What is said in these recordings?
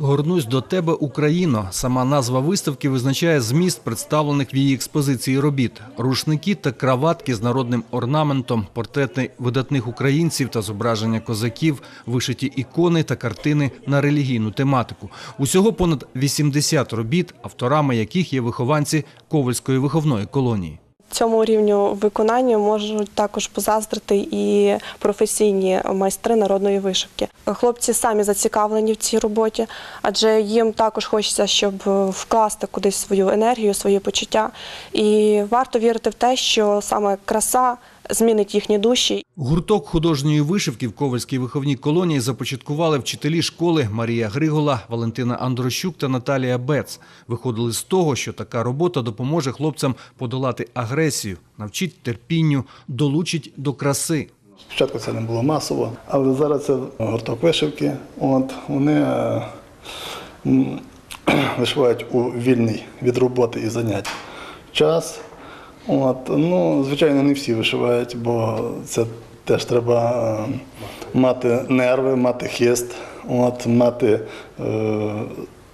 Горнусь до тебе, Україно. Сама назва виставки визначає зміст представлених в її експозиції робіт: рушники та краватки з народним орнаментом, портрети видатних українців та зображення козаків, вишиті ікони та картини на релігійну тематику. Усього понад 80 робіт, авторами яких є вихованці Ковальської виховної колонії. Цьому рівню виконання можуть також позаздрити і професійні майстри народної вишивки. Хлопці самі зацікавлені в цій роботі, адже їм також хочеться, щоб вкласти кудись свою енергію, свої почуття. І варто вірити в те, що саме краса змінить їхні душі Гурток художньої вишивки в Ковальській виховній колонії започаткували вчителі школи Марія Григола, Валентина Андрощук та Наталія Бец. Виходили з того, що така робота допоможе хлопцям подолати агресію, навчить терпінню, долучить до краси. Спочатку це не було масово, але зараз це гурток вишивки. От, вони е, вишивають у вільний від роботи і занять час. От, ну, звичайно, не всі вишивають, бо це теж треба е, мати нерви, мати хист, от, мати е,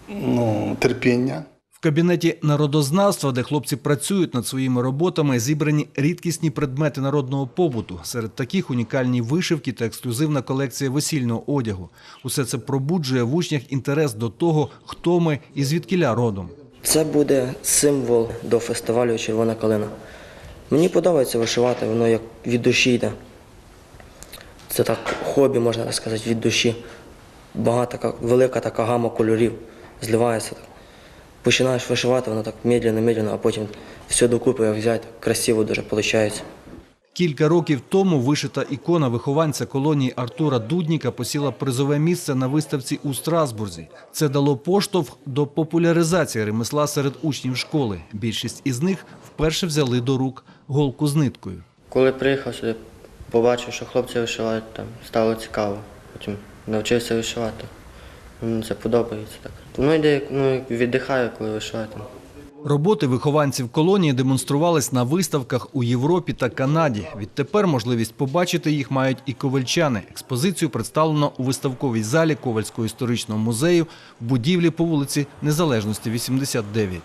ну, терпіння. В кабінеті народознавства, де хлопці працюють над своїми роботами, зібрані рідкісні предмети народного побуту. Серед таких унікальні вишивки та ексклюзивна колекція весільного одягу. Усе це пробуджує в учнях інтерес до того, хто ми і звідкіля родом. Це буде символ до фестивалю Червона калина. Мені подобається вишивати, воно як від душі йде. Це так хобі, можна так сказати, від душі. Багата, велика така гама кольорів зливається. Так. Починаєш вишивати, воно так медленно, медленно, а потім все докупи взяти, красиво дуже виходить. Кілька років тому вишита ікона вихованця колонії Артура Дудніка посіла призове місце на виставці у Страсбурзі. Це дало поштовх до популяризації ремесла серед учнів школи. Більшість із них вперше взяли до рук голку з ниткою. Коли приїхав сюди, побачив, що хлопці вишивають, там стало цікаво. Потім навчився вишивати. Мені це подобається так. Ну, йде, ну, віддихаю, коли вишиваю. Там. Роботи вихованців колонії демонструвались на виставках у Європі та Канаді. Відтепер можливість побачити їх мають і ковальчани. Експозицію представлено у виставковій залі Ковальського історичного музею в будівлі по вулиці Незалежності 89.